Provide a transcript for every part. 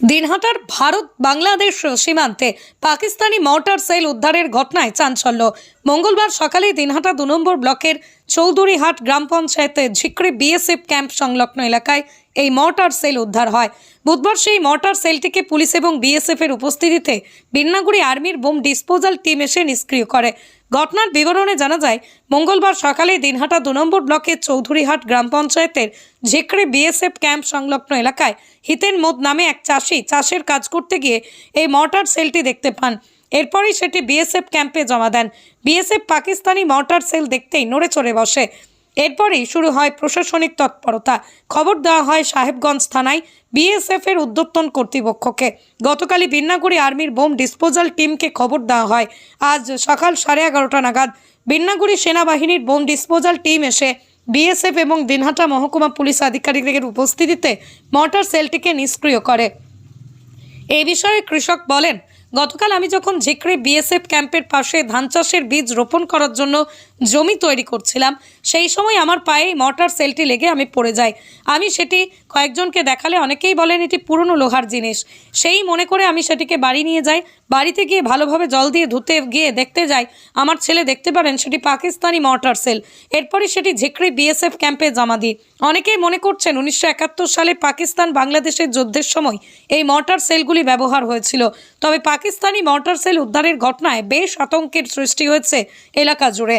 দিনহাটার ভারত বাংলাদেশ সীমান্তে Pakistani mortar sell উদ্ধারের ঘটনায় চাঞ্চল্য। মঙ্গলবার সকালে দিনহাটা দু নম্বর ব্লকের চৌধুরীহাট গ্রাম পঞ্চায়েতের ঝিকরি বিএসএফ ক্যাম্প সংলগ্ন এলাকায় এই মর্টার সেল উদ্ধার হয়। বুধবার সেই মর্টার সেলটিকে পুলিশ এবং বিএসএফ এর উপস্থিতিতে বিন্নাগুড়ি আর্মির বোম ডিসপোজাল টিম এসে নিষ্ক্রিয় করে। ঘটনার বিবরণে জানা যায়, মঙ্গলবার সকালে দিনহাটা দু নম্বর ব্লকের চৌধুরীহাট গ্রাম পঞ্চায়েতের ঝিকড়ি বিএসএফ ক্যাম্প সংলগ্ন এলাকায় হিতেন মোদ নামে এক চাষি চাষের কাজ করতে গিয়ে এই মর্টার সেলটি দেখতে পান। এরপরই সেটি বিএসএফ ক্যাম্পে জমা দেন। বিএসএফ পাকিস্তানি মর্টার সেল দেখতেই নড়ে চড়ে বসে। এরপরই শুরু হয় প্রশাসনিক তৎপরতা। খবর দেওয়া হয় সাহেবগঞ্জ থানায় বিএসএফ এর উদ্যোতন কর্তৃপক্ষকে। গতকালই বিন্নাগুড়ি আর্মির বোম ডিসপোজাল টিমকে খবর দেওয়া হয়। আজ সকাল সাড়ে এগারোটা নাগাদ বিন্নাগুড়ি সেনাবাহিনীর বোম ডিসপোজাল টিম এসে বিএসএফ এবং দিনহাটা মহকুমা পুলিশ আধিকারিকদের উপস্থিতিতে মর্টার সেলটিকে নিষ্ক্রিয় করে। এই বিষয়ে কৃষক বলেন গতকাল আমি যখন ঝিকরে বিএসএফ ক্যাম্পের পাশে ধান চাষের বীজ রোপণ করার জন্য জমি তৈরি করছিলাম, সেই সময় আমার পায়ে এই মর্টার সেলটি লেগে আমি পড়ে যাই। আমি সেটি কয়েকজনকে দেখালে অনেকেই বলেন এটি পুরনো লোহার জিনিস। সেই মনে করে আমি সেটিকে বাড়ি নিয়ে যাই। বাড়িতে গিয়ে ভালোভাবে জল দিয়ে ধুতে গিয়ে দেখতে যাই। আমার ছেলে দেখতে পারেন সেটি পাকিস্তানি মর্টার সেল। এরপরই সেটি ঝিকড়ি বিএসএফ ক্যাম্পে জমা দিই। অনেকেই মনে করছেন উনিশশো একাত্তর সালে পাকিস্তান বাংলাদেশের যুদ্ধের সময় এই মর্টার সেলগুলি ব্যবহার হয়েছিল। তবে পাকিস্তানি মর্টার সেল উদ্ধারের ঘটনায় বেশ আতঙ্কের সৃষ্টি হয়েছে এলাকা জুড়ে।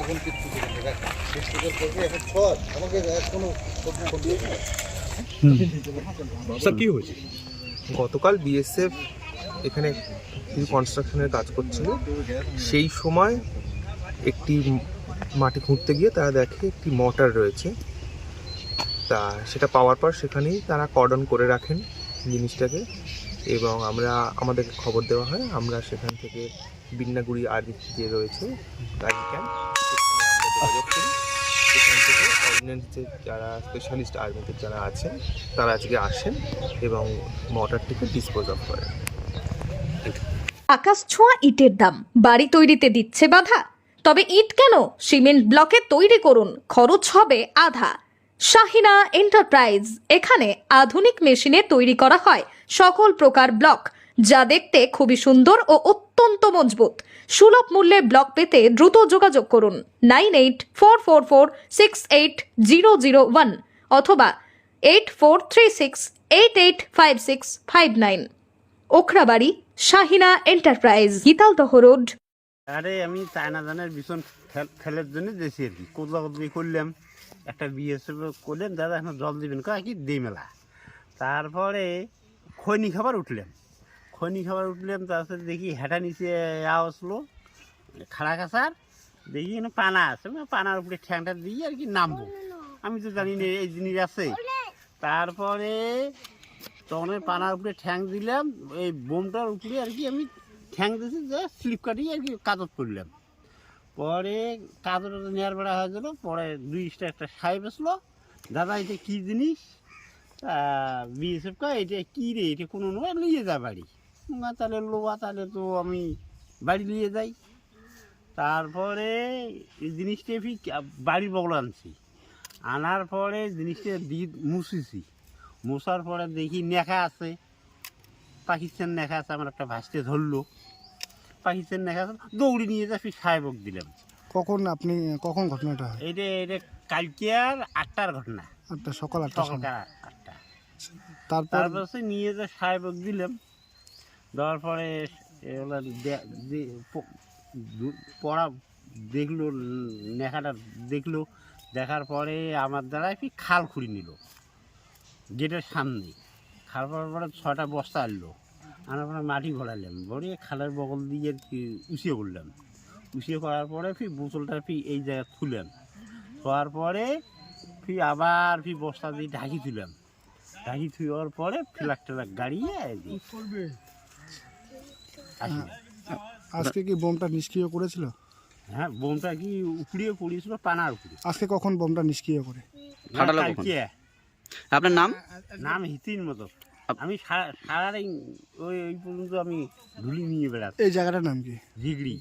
এখন এখন। আমাকে প্রশ্ন করবি না। গতকাল বিএসএফ এখানে কিছু কনস্ট্রাকশনের কাজ করছিল। সেই সময় একটি মাটি খুঁড়তে গিয়ে তারা দেখে একটি মটার রয়েছে। তা সেটা পাওয়ার পর সেখানেই তারা কর্ডন করে রাখেন জিনিসটাকে এবং আমরা, আমাদেরকে খবর দেওয়া হয়, আমরা সেখান থেকে বিন্নাগুড়ি আর্মি যে রয়েছে আর্মি ক্যাম্প। যোগাযোগ করি সেখান থেকে অর্ডিন্যান্স যারা স্পেশালিস্ট আর্মিতে যারা আছেন তারা আজকে আসেন এবং মোটরটিকে ডিসপোজ অফ করেন। আকাশ ছোঁয়া ইটের দাম। বাড়ি তৈরিতে দিচ্ছে বাধা। তবে ইট কেন? সিমেন্ট ব্লকে তৈরি করুন। খরচ হবে আধা। শাহিনা এন্টারপ্রাইজ। এখানে আধুনিক মেশিনে তৈরি করা হয়। সকল প্রকার ব্লক। যা দেখতে খুবই সুন্দর ও অত্যন্ত মজবুত। সুলভ মূল্যে ব্লক পেতে দ্রুত যোগাযোগ করুন nine eight four four four six eight zero zero one অথবা eight four three six eight eight five six five nine. Okhrabari, Shahina Enterprise, Gitaldaha road. আরে আমি চায়না ধানের ভীষণ ফেলের জন্য দিয়েছি আর কি। কোদলি করলাম, একটা বিএসএফ করলেন দাদা এখন জল দিবেন। কি? দিই মেলা। তারপরে খৈনি খাবার উঠলাম। খৈনি খাবার উঠলাম তারপরে দেখি হেঁটা নিচে আসলো। খাড়া কাছার দেখি এখানে পানা আছে পানার উপরে ঠ্যাংটা দিয়ে আর কি নামবো। আমি তো জানি না এই জিনিস আছে। তারপরে তখন পানার উপরে ঠ্যাং দিলাম, এই বোমটার উপরে আর কি আমি ঠ্যাং দিয়েছি যে স্লিপ কাটিয়ে আর কি কাজত করলাম। পরে কাজত নেওয়ার বেড়া হয়ে গেলো, পরে দুইটা একটা সাহেব আসলো, দাদা, এটা কী জিনিস? বিএসএফ কয়, এটা কী রে? এটা কোনো নয় নিয়ে যা বাড়ি। তাহলে লোয়া তাহলে তো আমি বাড়ি নিয়ে যাই। তারপরে জিনিসটা ফি বাড়ির বগল আনছি। আনার পরে জিনিসটা দিয়ে মুছিছি। মশার পরে দেখি নেখা আছে। পাকিস্তান নেখা আছে আমার একটা ভাসতে ধরলো। পাকিস্তান নেখা আছে দৌড়ি নিয়ে যা সাহেবক দিলাম। কখন আপনি কখন ঘটনাটা হয়? এটা এটা কালকে আর আটটার ঘটনা। আটটা সকাল আটটার সময়। সকালকার আটটা। তারপর? নিয়ে যা সাহেবক দিলাম। দেওয়ার পরে এগুলো পড়া দেখল নেখাটা দেখল, দেখার পরে আমার দ্বারা কি খাল খুঁড়ি নিল, গেটের সামনে। খাল করার পরে ছটা বস্তা আনলো, আনার পরে মাটি ঘোরালাম ভরিয়ে খালের বগল দিয়ে উঁচিয়ে করলাম উঁচিয়ে করার পরে ফি বোতলটা ফি এই জায়গায় তুললাম থোয়ার পরে ফি আবার ফি বস্তা দিয়ে ঢাকি তুলাম ঢাকি থুয়ার পরে ফ্লাক টেলাক গাড়িয়ে এই আজকে কি বোমটা নিষ্ক্রিয় করেছিল? হ্যাঁ বোমটা কি উপড়িয়ে পড়িয়েছিল পানার উপরে আজকে কখন বোমটা নিষ্ক্রিয় করে? ফাটালো কখন? কালকে আপনার নাম? নাম হিতিন মতো। আমি সারা সারাদিন ওই ওই পর্যন্ত আমি ধুলি নিয়ে বেড়াতাম। এই জায়গাটার নাম কি? ঝিগড়ি